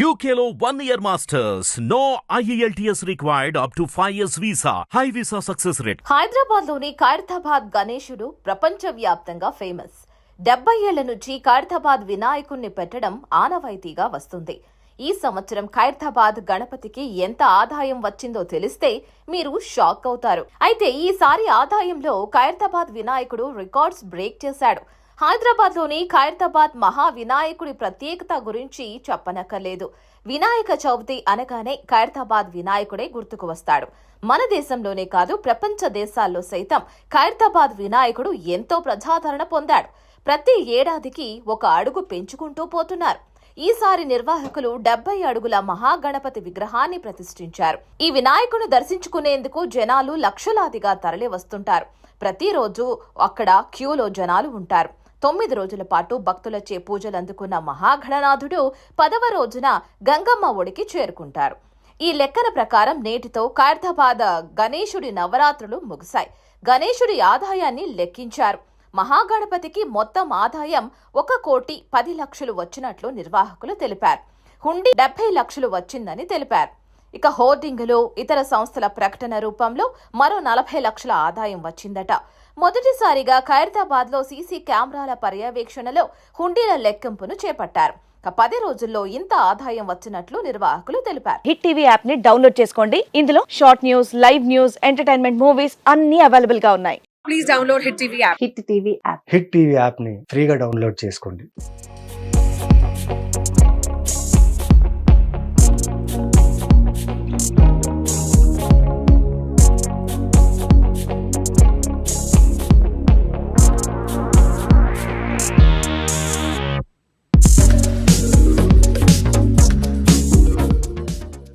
యూకేలో one year masters no IELTS required up to five years visa high visa success rate హైదరాబాద్లోని ఖైరతాబాద్ గణేశుడు ప్రపంచవ్యాప్తంగా famous డెబ్బై ఏళ్ళ నుంచి ఖైరతాబాద్ వినాయకుణ్ణి పెట్టడం ఆనవాయితీగా వస్తుంది. ఈ సంవత్సరం ఖైరతాబాద్ గణపతికి ఎంత ఆదాయం వచ్చిందో తెలిస్తే మీరు షాక్ అవుతారు. అయితే ఈసారి ఆదాయంలో ఖైరతాబాద్ వినాయకుడు రికార్డ్స్ బ్రేక్ చేశాడు. హైదరాబాద్లోని ఖైరతాబాద్ మహా వినాయకుడి ప్రత్యేకత గురించి చెప్పనక్కర్లేదు. వినాయక చవితి అనగానే ఖైరతాబాద్ వినాయకుడే గుర్తుకు వస్తాడు. మన దేశంలోనే కాదు ప్రపంచ దేశాల్లో సైతం ఖైరతాబాద్ వినాయకుడు ఎంతో ప్రజాదరణ పొందాడు. ప్రతి ఏడాదికి ఒక అడుగు పెంచుకుంటూ పోతున్నారు. ఈసారి నిర్వాహకులు డెబ్బై అడుగుల మహాగణపతి విగ్రహాన్ని ప్రతిష్ఠించారు. ఈ వినాయకుని దర్శించుకునేందుకు జనాలు లక్షలాదిగా తరలి వస్తుంటారు ప్రతిరోజు అక్కడ క్యూలో జనాలు ఉంటారు. తొమ్మిది రోజుల పాటు భక్తులచే పూజలు అందుకున్న మహాగణనాథుడు పదవ రోజున గంగమ్మ ఒడికి చేరుకుంటారు. ఈ లెక్కన ప్రకారం నేటితో ఖైరతాబాద్ గణేశుడి నవరాత్రులు ముగిశాయి. గణేశుడి ఆదాయాన్ని లెక్కించారు. మహాగణపతికి మొత్తం ఆదాయం ఒక కోటి పది లక్షలు వచ్చినట్లు నిర్వాహకులు తెలిపారు. హుండీ డెబ్బై లక్షలు వచ్చిందని తెలిపారు. ఇక హోర్డింగులు ఇతర సంస్థల ప్రకటన రూపంలో మరో నలభై లక్షల ఆదాయం వచ్చిందట. మొదటిసారిగా ఖైరతాబాద్లో సీసీ కెమెరాల పర్యవేక్షణలో హుండీల లెక్కింపును చేపట్టారు. పది రోజుల్లో ఇంత ఆదాయం వచ్చినట్లు నిర్వాహకులు తెలిపారు. హిట్ టీవీ యాప్ని డౌన్లోడ్ చేసుకోండి. ఇందులో short news live news entertainment movies అన్ని అవైలబుల్గా ఉన్నాయి. please download Hit TV app. Hit TV app. Hit TV యాప్ని ఫ్రీగా డౌన్లోడ్ చేసుకోండి.